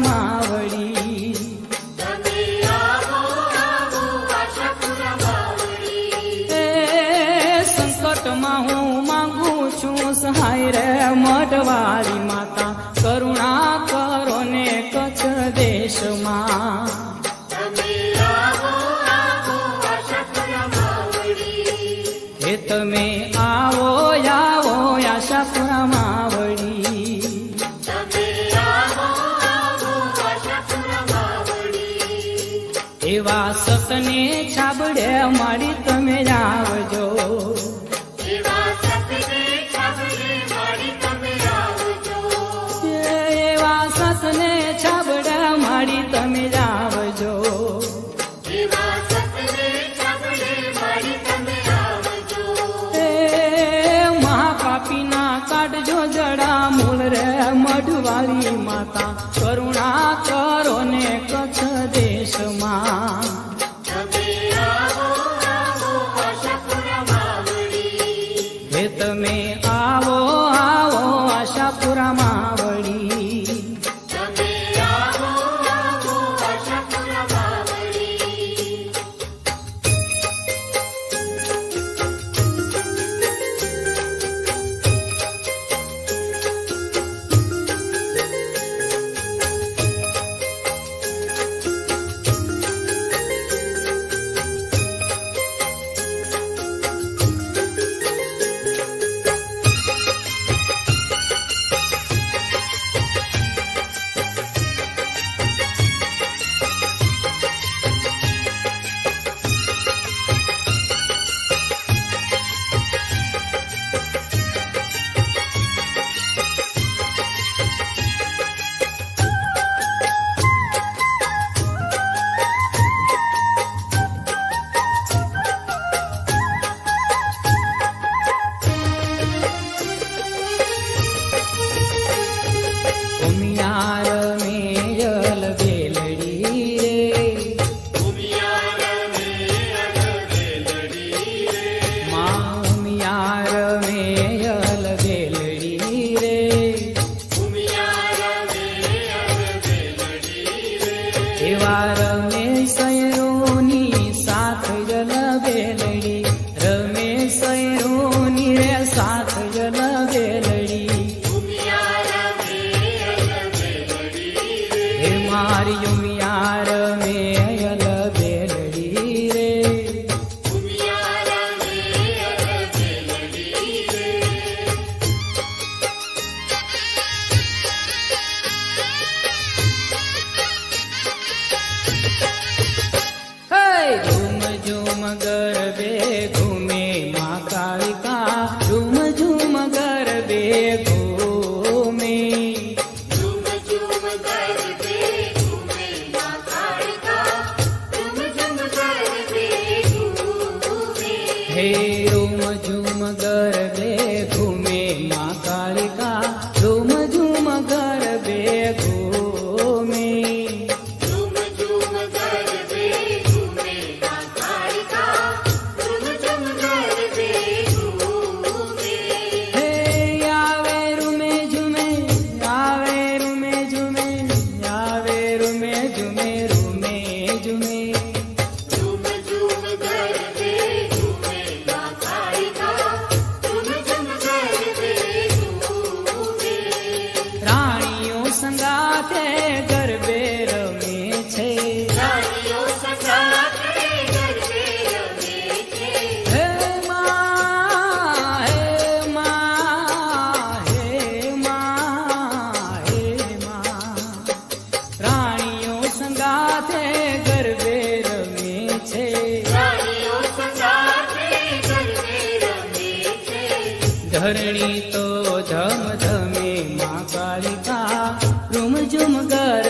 માવડી સંકટમાં હું માંગુ છું સહાય રે મઢવાળી માતા કરુણા કરો ને કચ્છ દેશમાં હે તમે અમારી તમે આવજો એવા સસને છાબડા મારી તમે આવજો મહાપાપીના કાઢજો જડા મૂળ રે, મઢવાળી માતા. કરુણા કરો ને કચ્છ खेत में રે રોમ ઝુમ ગરબે जम गर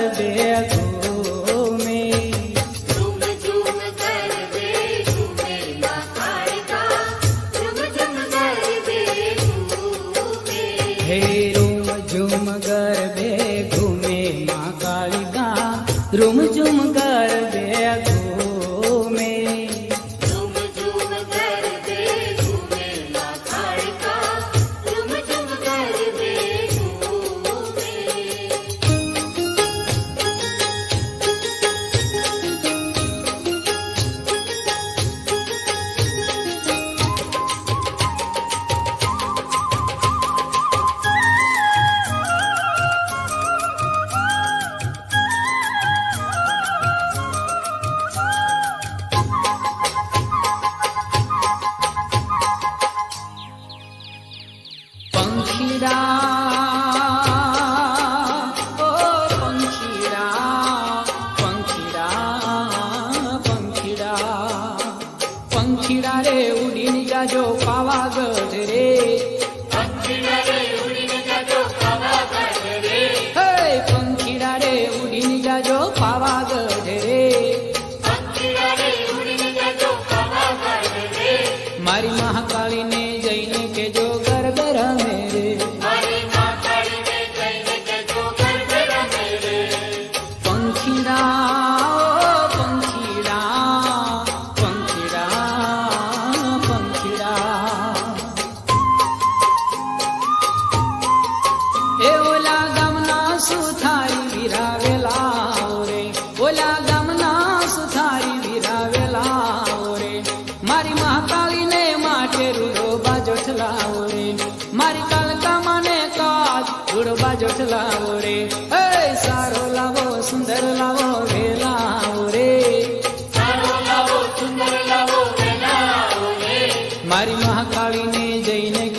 મહાકાળીને જઈને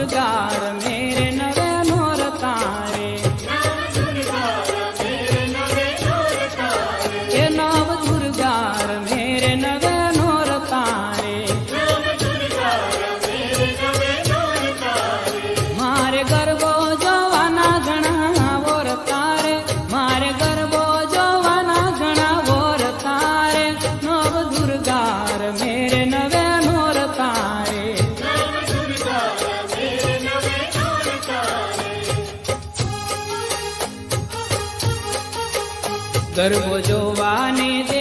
સુરગાર મેરે નવે મોર તારે એ નવ સુરગાર મેરે નવે મોર તારે મારે ગરબો જવાના ઘણા વોર તારે મારે ગરબો જવાના ઘણા વોર મેરે ગરબો જોવાને દે